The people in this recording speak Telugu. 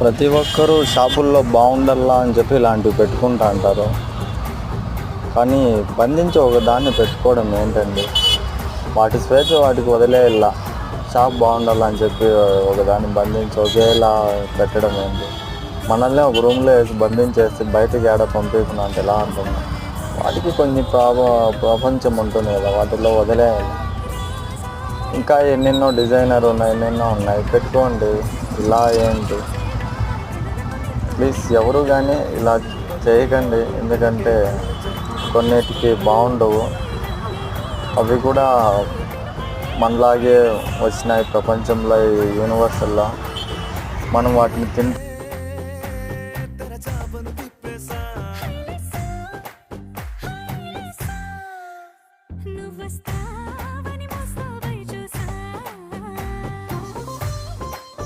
ప్రతి ఒక్కరూ షాపుల్లో బాగుండాలా అని చెప్పి ఇలాంటివి పెట్టుకుంటా అంటారు. కానీ బంధించి ఒక దాన్ని పెట్టుకోవడం ఏంటండి? వాటి స్వేచ్ఛ వాటికి వదిలేయాల షాప్ బాగుండాలా అని చెప్పి ఒక దాన్ని బంధించి ఒకేలా పెట్టడం ఏంటి? మనల్ని ఒక రూమ్లో వేసి బంధించేసి బయటకి ఏడ పంపించకుండా అంటే ఎలా ఉంటుంది వాటికి కొన్ని ప్రాబ ప్రపంచం ఉంటుంది కదా వాటిలో వదిలేయాలి ఇంకా ఎన్నెన్నో డిజైనర్ ఉన్నాయి ఎన్నెన్నో ఉన్నాయి. పెట్టుకోండి. ఇలా ఏంటి? ప్లీజ్ ఎవరు కానీ ఇలా చేయకండి. ఎందుకంటే కొన్నిటికి బాగుండవు. అవి కూడా మనలాగే వచ్చినాయి ప్రపంచంలో ఈ యూనివర్సల్లో. మనం వాటిని తిన్ నువ్వు